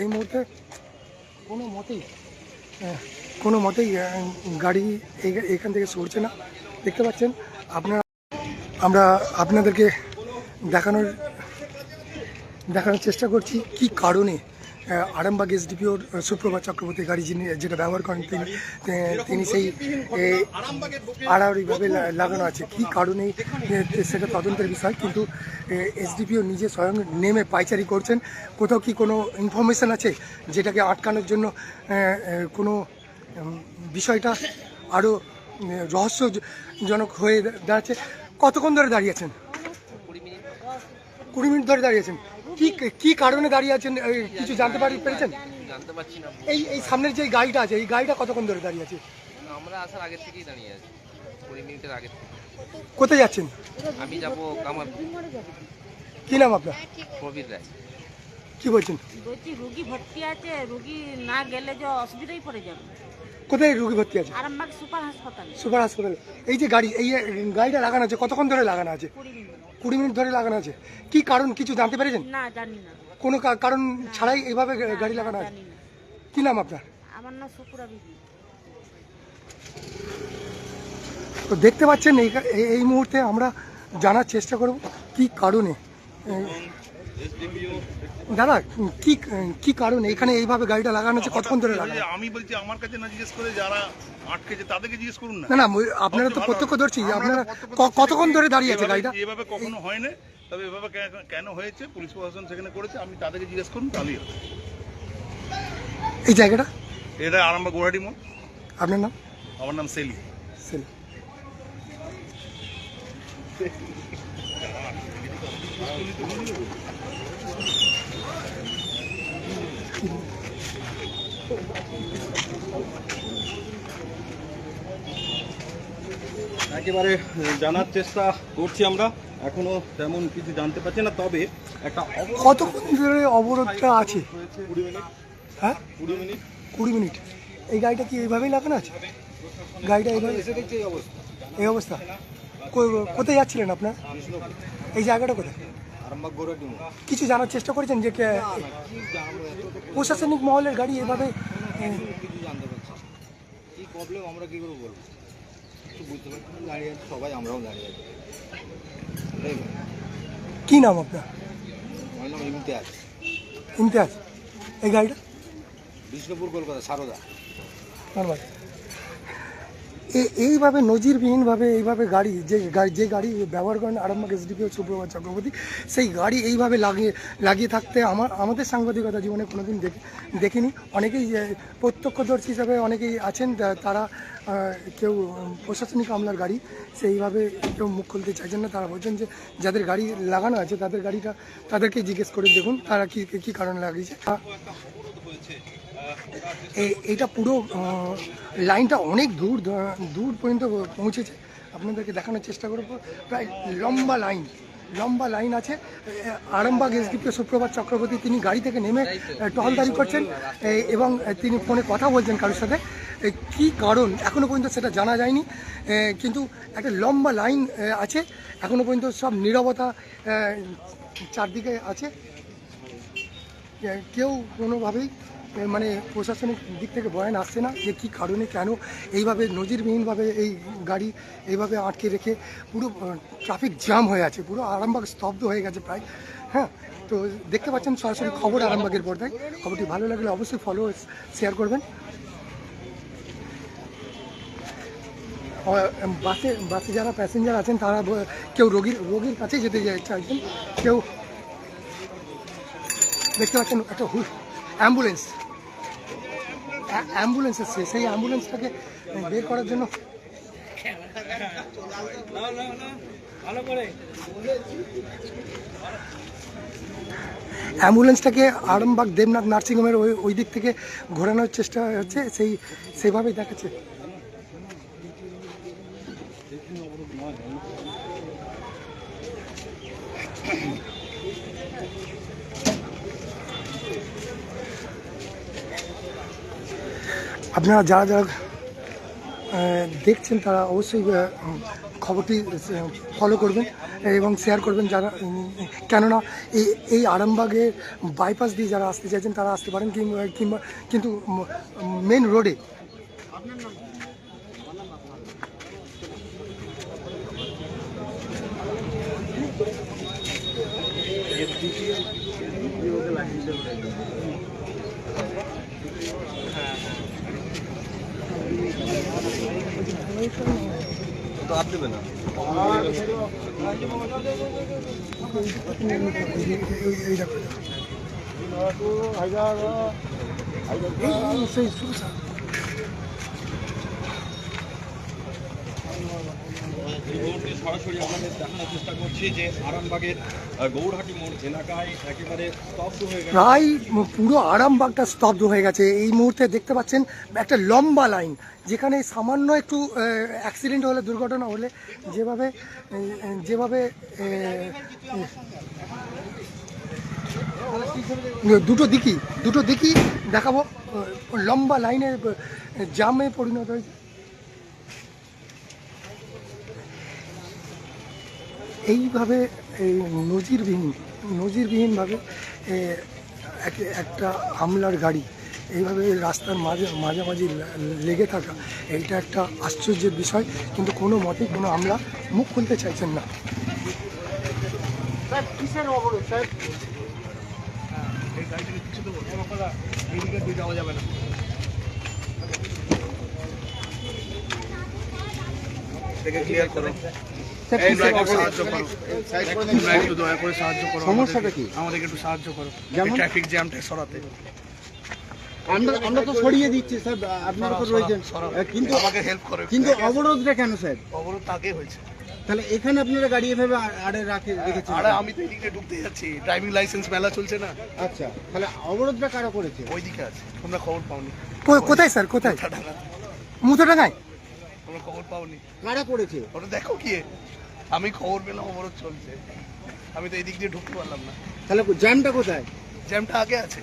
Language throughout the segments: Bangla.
এই মুহূর্তে কোনো মতেই কোনো মতেই গাড়ি এখান থেকে সরছে না। দেখতে পাচ্ছেন, আপনারা, আমরা আপনাদেরকে দেখানোর দেখানোর চেষ্টা করছি কি কারণে আরামবাগ এসডিপিওর সুপ্রভাত চক্রবর্তী গাড়ি যিনি, যেটা ব্যবহার করেন তিনি তিনি সেই আড়াআড়িভাবে লাগানো আছে। কি কারণে সেটা তদন্তের বিষয়, কিন্তু এসডিপিও নিজে স্বয়ং নেমে পাইচারি করছেন। কোথাও কি কোনো ইনফরমেশন আছে যেটাকে আটকানোর জন্য কোনো বিষয়টা আরও রহস্যজনক হয়ে দাঁড়াচ্ছে? কতক্ষণ ধরে দাঁড়িয়েছেন কুড়ি মিনিট ধরে দাঁড়িয়ে আছেন। কি কি কারণে দাঁড়িয়ে আছেন? এই, কিছু জানতে পারি পেরেছেন? জানতে পারছি না এই এই সামনের যে গাড়িটা আছে এই গাড়িটা কতক্ষণ ধরে দাঁড়িয়ে আছে? আমরা আসার আগে থেকেই দাঁড়িয়ে আছি। কুড়ি মিনিটের আগে থেকে। কোথায় যাচ্ছেন? আমি যাব কামার কি নাম আপনার? প্রবীর রায়। কি বলছেন? বলছি রুগী ভর্তি আছে রুগী না গেলে যে অসুবিধাই পড়ে যাবে। কোথায় রুগী ভর্তি আছে? আরামবাগ সুপার হাসপাতালে। সুপার হাসপাতালে। এই যে গাড়ি এই গাড়িটা লাগানো আছে কতক্ষণ ধরে লাগানো আছে? কুড়ি মিনিট। ধরে লাগানো আছে। কি কারণ কিছু জানতে পেরেছেন? না জানি না। কোনো কারণ ছাড়াই এইভাবে গাড়ি লাগানো আছে? কি নাম আপনার? আমার নাম শুকুরা বিবি। তো দেখতে পাচ্ছেন এই এই- মুহূর্তে আমরা জানার চেষ্টা করব কি কারণে দাদা কি কি কারণে? এখানে এইভাবে গাড়িটা লাগানো আছে কতক্ষণ ধরে লাগানো? আমি বলছি আমার কাছে না জিজ্ঞেস করে যারা আটকেছে তাদেরকে জিজ্ঞেস করুন না। না আপনারা তো প্রত্যক্ষ ধরছি আপনারা কতক্ষণ ধরে দাঁড়িয়ে আছে গাড়িটা? এভাবে কখনো হয় না তবে এভাবে কেন হয়েছে পুলিশ প্রশাসন সেখানে করেছে আমি তাদেরকে জিজ্ঞেস করুন তাহলেই হবে। এই জায়গাটা? এটা আরামবাগ গোহাটি মোড়। আপনার নাম? আমার নাম সেলি সেলিম। একেবারে জানার চেষ্টা করছি আমরা। এখনও তেমন কিছু জানতে পারছি না তবে একটা কতক্ষণ ধরে অবরোধটা আছে? কুড়ি মিনিট। হ্যাঁ? কুড়ি মিনিট। কুড়ি মিনিট। এই গাড়িটা কি এইভাবেই লাগানো আছে? গাড়িটা এইভাবে এই অবস্থা? কোথায় যাচ্ছিলেন আপনার? এই জায়গাটা কোথায়? কিছু জানার চেষ্টা করেছেন যে কে- প্রশাসনিক মহলের গাড়ি এভাবে। কি প্রবলেম আমরা কি করে বলব বুঝতে পারছি দাঁড়িয়ে আছে সবাই আমরাও দাঁড়িয়ে আছি। কি নাম আপনার? আমার নাম ইমতিয়াজ ইমতিয়াজ। এই গাড়িটা? বিষ্ণুপুর কলকাতা সারদা। ধন্যবাদ। এইভাবে নজিরবিহীনভাবে এইভাবে গাড়ি, যে গাড়ি যে গাড়ি ব্যবহার করেন আরামবাগ এসডিপিও সুপ্রভাত চক্রবর্তী, সেই গাড়ি এইভাবে লাগিয়ে লাগিয়ে থাকতে আমার, আমাদের সাংবাদিকতা জীবনে কোনোদিন দেখে, দেখিনি। অনেকেই প্রত্যক্ষদর্শী হিসাবে অনেকেই আছেন তারা কেউ প্রশাসনিক আমলার গাড়ি, সেইভাবে কেউ মুখ খুলতে চাইছেন না। তারা বলছেন যে, যাদের গাড়ি লাগানো আছে, তাদের গাড়িটা তাদেরকে জিজ্ঞেস করে দেখুন, তারা কি, কী কারণে লাগিয়েছে। এইটা পুরো লাইনটা অনেক দূর দূর পর্যন্ত পৌঁছেছে। আপনাদেরকে দেখানোর চেষ্টা করব। প্রায় লম্বা লাইন লম্বা লাইন আছে। আরামবাগ এসডিপিও সুপ্রভাত চক্রবর্তী, তিনি গাড়ি থেকে নেমে টহলদারি করছেন। এবং তিনি ফোনে কথা বলছেন কারোর সাথে। কী কারণ? এখনও পর্যন্ত সেটা জানা যায়নি। কিন্তু একটা লম্বা লাইন আছে। এখনও পর্যন্ত সব নীরবতা চারদিকে আছে। কেউ কোনোভাবেই মানে প্রশাসনিক দিক থেকে বয়ান আসছে না যে কী কারণে, কেন? এইভাবে নজিরবিহীনভাবে এই গাড়ি এইভাবে আটকে রেখে পুরো ট্রাফিক জ্যাম হয়ে আছে, পুরো আরামবাগ স্তব্ধ হয়ে গেছে প্রায় হ্যাঁ? তো দেখতে পাচ্ছেন সরাসরি খবর আরামবাগের পর্দায়। খবরটি ভালো লাগলে অবশ্যই ফলো শেয়ার করবেন। বাসে বাসে যারা প্যাসেঞ্জার আছেন, তারা কেউ রোগীর রোগীর কাছে যেতে চাই- চাইছেন, কেউ দেখতে পাচ্ছেন একটা অ্যাম্বুলেন্স অ্যা- অ্যাম্বুলেন্স এসছে, সেই অ্যাম্বুলেন্সটাকে বের করার জন্য অ্যাম্বুলেন্সটাকে আরামবাগ দেবনাথ নার্সিংহোমের ওই ওই দিক থেকে ঘোরানোর চেষ্টা হচ্ছে, সেই সেভাবেই দেখাচ্ছে। আপনারা যারা যারা দেখছেন তারা অবশ্যই খবরটি ফলো করবেন এবং শেয়ার করবেন যারা কেননা এই এই আরামবাগের বাইপাস দিয়ে যারা আসতে চাইছেন তারা আসতে পারেন কিংবা, কিন্তু মেন রোডে তো এই দেখো সেই সুরসা সরাসরি আমাদের দেখানোর চেষ্টা করছি যে আরামবাগের গৌরহাটি মোড় এলাকায় একেবারে স্তব্ধ হয়ে গেছে। প্রায় পুরো আরামবাগটা স্তব্ধ হয়ে গেছে। এই মুহূর্তে দেখতে পাচ্ছেন একটা লম্বা লাইন, যেখানে সামান্য একটু অ্যাক্সিডেন্ট হলে, দুর্ঘটনা হলে, যেভাবে যেভাবে দুটো দিকই দুটো দিকই দেখাবো লম্বা লাইনে জামে পরিণত হয়েছে। এইভাবে এই নজিরবিহীন নজিরবিহীনভাবে একটা হামলার গাড়ি এইভাবে রাস্তার মাঝে মাঝামাঝি লেগে থাকা এইটা একটা আশ্চর্যের বিষয়। কিন্তু কোনো মতেই কোনো হামলা মুখ খুলতে চাইছেন না। ক্লিয়ার করো। সমস্যাটা কি? আমাদেরকে একটু সাহায্য করো? ট্রাফিক জ্যামটা সরাতে। আমরা আমরা তো সরিয়ে দিচ্ছি স্যার আপনার উপর রয়েছেন। কিন্তু আমাকে হেল্প করো। কিন্তু অবরোধটা কেন স্যার? অবরোধ তাকে হয়েছে। তাহলে এখানে আপনারা গাড়ি এভাবে আড়ে রাখে রেখেছেন আরে আমি তো এদিকে ঢুকতে যাচ্ছি। ড্রাইভিং লাইসেন্স মেলা চলছে না। আচ্ছা তাহলে অবরোধটা কারা করেছে? ওইদিকে আছে। তোমরা খবর পাওনি। কোথায় স্যার? কোথায়? মুথোডাঙ্গায়? তোমরা খবর পাওনি। কারা করেছে? ওটা দেখো কি। আমি খবর পেলাম অবরোধ চলছে। আমি তো এদিক দিয়ে ঢুকতে পারলাম না। তাহলে জ্যামটা কোথায়? জ্যামটা আগে আছে।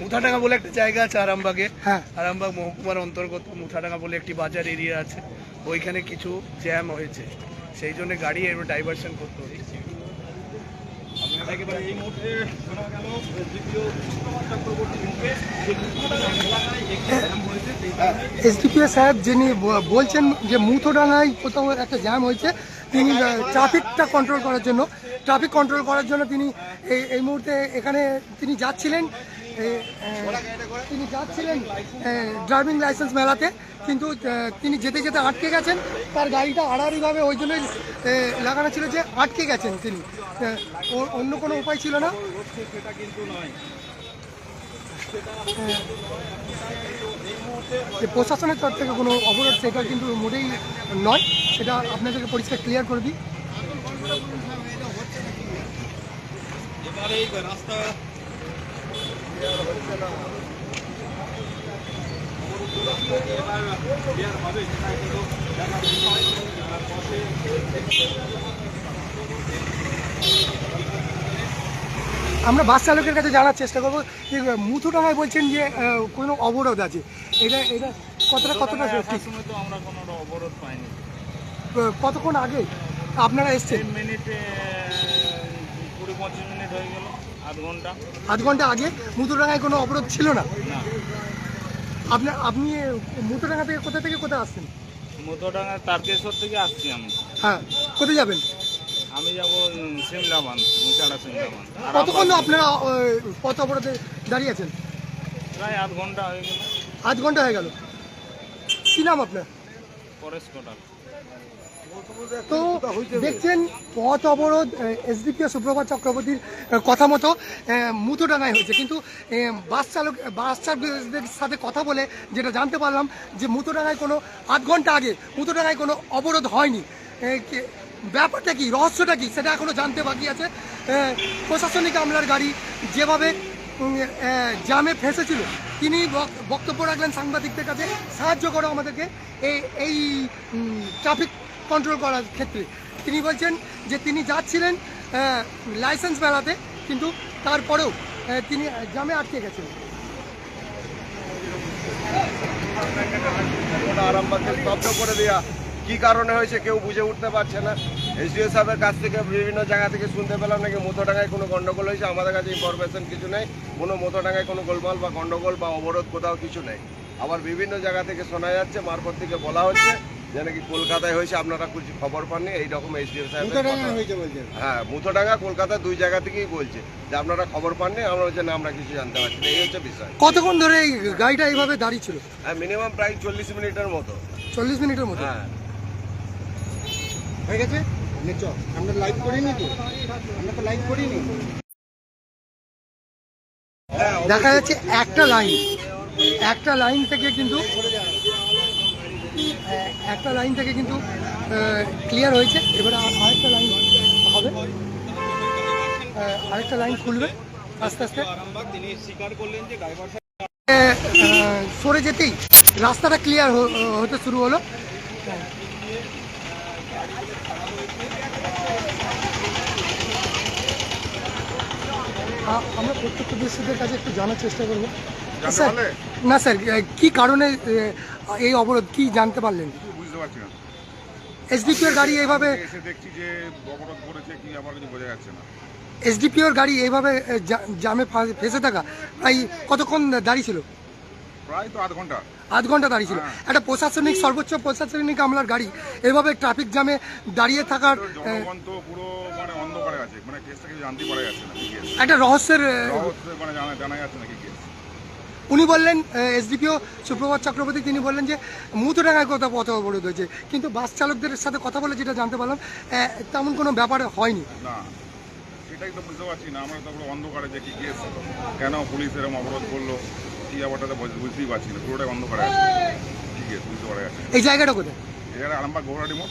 মুথাডাঙ্গা বলে একটা জায়গা আছে আরামবাগে। হ্যাঁ। আরামবাগ মহকুমার অন্তর্গত মুথাডাঙ্গা বলে একটি বাজার এরিয়া আছে। ওইখানে কিছু জ্যাম হয়েছে। সেই জন্য গাড়ি এবার ডাইভারশন করতে হচ্ছে। একেবারে সাহেব যিনি বলছেন যে মুথোডাঙ্গায় কোথাও একটা জ্যাম হয়েছে, তিনি ট্রাফিকটা কন্ট্রোল করার জন্য ট্রাফিক কন্ট্রোল করার জন্য তিনি এই মুহূর্তে এখানে তিনি যাচ্ছিলেন। তিনি যাচ্ছিলেন ড্রাইভিং লাইসেন্স মেলাতে, কিন্তু তিনি যেতে যেতে আটকে গেছেন। তার গাড়িটা আড়াআড়িভাবে ওই জন্যই লাগানো ছিল যে আটকে গেছেন তিনি। অন্য কোনো উপায় ছিল না? প্রশাসনের তরফ থেকে কোনো অবরোধ, সেটা কিন্তু মোটেই নয়। সেটা আপনাদেরকে পরিষ্কার ক্লিয়ার করে দিই। রাস্তা ক্লিয়ার হবে সেটা কিন্তু দেখার বিষয় আহ, পথে আমরা বাস চালকের কাছে জানার চেষ্টা করব। যে মুথুডাঙ্গায় বলছেন যে কোনো অবরোধ আছে। এটা এটা কতটা কতটা সময় তো আমরা কোনো অবরোধ পাইনি। কতক্ষণ আগে আপনারা এসছেন? মিনিটে কুড়ি পঁচিশ মিনিট হয়ে গেল। আধ ঘণ্টা। আগে মুথুডাঙ্গায় কোনো অবরোধ ছিল না? আপনার আপনি মুথুডাঙ্গা থেকে কোথা থেকে কোথায় আসছেন? মতোডাঙ্গা তারকেশ্বর থেকে আসছি আমি। হ্যাঁ কোথায় যাবেন? আমি যাব সিমলাবান মুচাড়া সিমলাবান। কতক্ষণ আপনারা পথ অবরোধে দাঁড়িয়ে আছেন? প্রায় আধ ঘণ্টা হয়ে গেল। আধ ঘণ্টা হয়ে গেল। কি নাম আপনার? পরেশ কোটাল। তো দেখছেন পথ অবরোধ এসডিপিও সুপ্রভাত চক্রবর্তীর কথা মতো আহ, মুথুডাঙ্গায় হয়েছে। কিন্তু বাস চালক বাস চালকদের সাথে কথা বলে যেটা জানতে পারলাম যে মুথুডাঙ্গায় কোনো আধ ঘণ্টা আগে মুথুডাঙ্গায় কোনো অবরোধ হয়নি। ব্যাপারটা কি রহস্যটা কি সেটা এখনও জানতে বাকি আছে। প্রশাসনিক আমলার গাড়ি যেভাবে জামে ফেসেছিল তিনি বক্তব্য রাখলেন সাংবাদিকদের কাছে সাহায্য করো আমাদেরকে। এই ট্রাফিক কন্ট্রোল করার ক্ষেত্রে। তিনি বলছেন যে তিনি যাচ্ছিলেন লাইসেন্স মেলাতে, কিন্তু তারপরেও তিনি জামে আটকে গেছেন। করে দেওয়া কি কারণে হয়েছে কেউ বুঝে উঠতে পারছে না। এসডিও সাহেবের কাছ থেকে বিভিন্ন জায়গা থেকে শুনতে পেলাম নাকি মোথোডাঙ্গায় কোনো গন্ডগোল হয়েছে? আমাদের কাছে ইনফরমেশন কিছু নেই। কোনো মোথোডাঙ্গায় কোনো গোলমাল বা গন্ডগোল বা অবরোধ কোথাও কিছু নেই। আবার বিভিন্ন জায়গা থেকে শোনা যাচ্ছে, মারফত থেকে বলা হচ্ছে। যে নাকি কলকাতায় হয়েছে আপনারা কিছু খবর পাননি? এইরকম এসডিও সাহেব হ্যাঁ মুথোডাঙ্গা কলকাতা দুই জায়গা থেকেই বলছে। যে আপনারা খবর পাননি আমরা হচ্ছে না আমরা কিছু জানতে পারছি না। এই হচ্ছে বিষয়। কতক্ষণ ধরে এই গাড়িটা এইভাবে দাঁড়িয়ে ছিল? হ্যাঁ মিনিমাম প্রায় চল্লিশ মিনিটের মতো। চল্লিশ মিনিটের মতো? হ্যাঁ। হয়ে গেছে? আমরা লাইভ করিনি তো। আমরা তো লাইভ করিনি। দেখা যাচ্ছে একটা লাইন একটা লাইন থেকে কিন্তু একটা লাইন থেকে কিন্তু ক্লিয়ার হয়েছে। এবারে আর- আরেকটা লাইন হবে। আরেকটা লাইন খুলবে। আস্তে আস্তে। সরে যেতেই রাস্তাটা ক্লিয়ার হতে শুরু হলো। আমরা প্রত্যেক প্রত্যক্ষদর্শীদের কাছে একটু জানার চেষ্টা করব। স্যার না স্যার কি কারণে এই অবরোধ কি জানতে পারলেন? বুঝতে পারছি না। এসডিপিওর গাড়ি এইভাবে এসে দেখছি যে অবরোধ করেছে কি আমার কিছু বোঝা যাচ্ছে না। এসডিপিওর গাড়ি এইভাবে আহ, জা- জামে ফা- ফেসে থাকা প্রায় কতক্ষণ দাঁড়িয়ে ছিল? প্রায় তো আধ ঘণ্টা। আধ ঘণ্টা দাঁড়িয়ে ছিল। একটা প্রশাসনিক সর্বোচ্চ প্রশাসনিক আমলার গাড়ি এভাবে ট্রাফিক জ্যামে দাঁড়িয়ে থাকার তো আহ, জনগণ তো পুরো মানে অন্ধকারে আছে। মানে কেসটা জানতে পারা যাচ্ছে না কি কেস একটা রহস্যের আহ, রহস্য মানে জানা জানা যাচ্ছে না কি কেস উনি বললেন এসডিপিও সুপ্রভাত চক্রবর্তী তিনি বললেন যে মুথুডাঙ্গায় কোথাও পথ অবরোধ হয়েছে। কিন্তু বাস চালকদের সাথে কথা বলে যেটা জানতে পারলাম তেমন কোনো ব্যাপার হয়নি। না সেটাই তো বুঝতে পারছি না। আমরা তো পুরো অন্ধকারে যে কি কেস কেন পুলিশ এরকম অবরোধ করল? কি ব্যাপারটা তো বুঝ- বুঝতেই পারছি না। পুরোটাই অন্ধকারে আছে। কি কেস বুঝতে পারা না। এই জায়গাটা কোথায়? এখানে আরামবাগ গৌরাটি মোড়।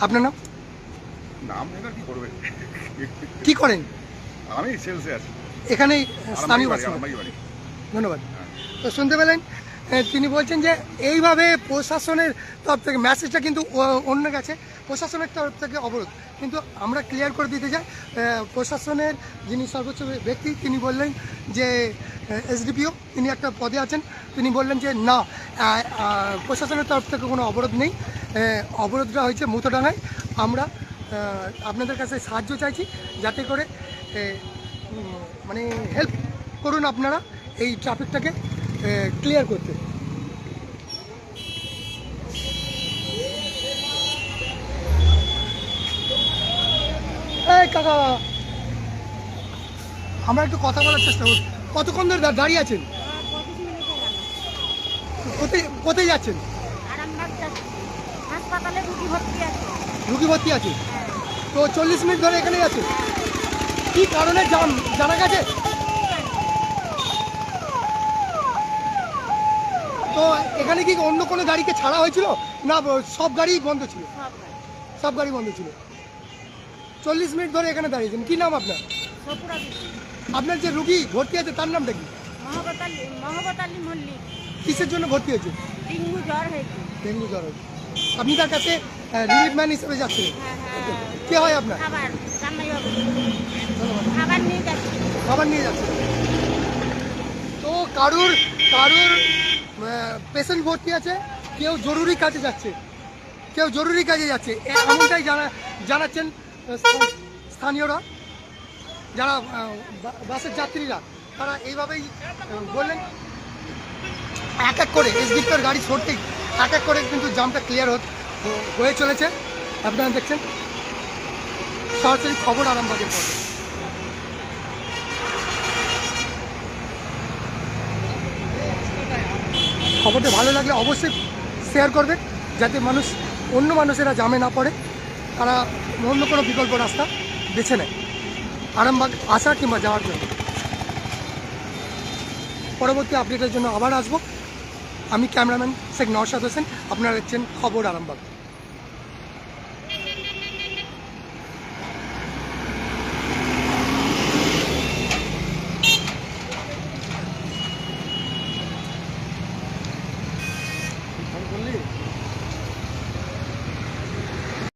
আপনার নাম? নাম এটা কি করবে? কি করেন? আমি সেলসে আছি। এখানেই আরামবাগই স্থানীয় বাসিন্দা। ধন্যবাদ। তো শুনতে পেলেন তিনি বলছেন যে এইভাবে প্রশাসনের তরফ থেকে মেসেজটা কিন্তু ও- অন্য গেছে প্রশাসনের তরফ থেকে অবরোধ। কিন্তু আমরা ক্লিয়ার করে দিতে চাই প্রশাসনের যিনি সর্বোচ্চ ব্যক্তি, তিনি বললেন যে এসডিপিও, তিনি একটা পদে আছেন, তিনি বললেন যে না প্রশাসনের তরফ থেকে কোনো অবরোধ নেই। অবরোধটা হয়েছে মুথোডাঙ্গায় আমরা আপনাদের কাছে সাহায্য চাইছি, যাতে করে মানে হেল্প করুন আপনারা। এই ট্রাফিকটাকে ক্লিয়ার করতে। কাকা, আমরা একটু কথা বলার চেষ্টা করছি। কতক্ষণ ধরে দাঁড়িয়ে আছেন? কোথায় কোথায় যাচ্ছেন? রুগী ভর্তি আছে। তো চল্লিশ মিনিট ধরে এখানে আছে কি কারণে জানা গেছে? তো এখানে কি অন্য কোনো গাড়িকে ছাড়া হয়েছিল? না সব গাড়ি বন্ধ ছিল। সব গাড়ি। বন্ধ ছিল। চল্লিশ মিনিট ধরে এখানে দাঁড়িয়েছেন। কি নাম আপনার? আপনার যে রুগী ভর্তি আছে তার নামটা কি? কিসের জন্য ভর্তি হয়েছে? ডেঙ্গু জ্বর হয়েছে। ডেঙ্গু জ্বর হয়েছে। আপনি তার কাছে রিলিফ ম্যান হিসেবে যাচ্ছিলেন? হ্যাঁ হ্যাঁ। কে হয় আপনার? নিয়ে খাবার নিয়ে যাচ্ছে তো কারুর কারুর পেশেন্ট ভর্তি আছে, কেউ জরুরি কাজে যাচ্ছে, কেউ জরুরি কাজে যাচ্ছে। এমনটাই জানা, জানাচ্ছেন স্থানীয়রা, যারা বাসের যাত্রীরা, তারা এইভাবেই বললেন, এক এক করে এসডিপির গাড়ি ছড়তেই এক এক করে কিন্তু জামটা ক্লিয়ার হয়ে চলেছে। আপনারা দেখছেন, সরাসরি খবর আরামবাগের পথে খবরটা ভালো লাগলে অবশ্যই শেয়ার করবেন, যাতে মানুষ, অন্য মানুষেরা জামে না পড়ে। তারা অন্য কোনো বিকল্প রাস্তা বেছে নেয়। আরামবাগ আসা কিংবা যাওয়ার জন্য। পরবর্তী আপডেটের জন্য আবার আসব। আমি ক্যামেরাম্যান শেখ নওশাদ হোসেন, আপনারা দেখছেন খবর আরামবাগ।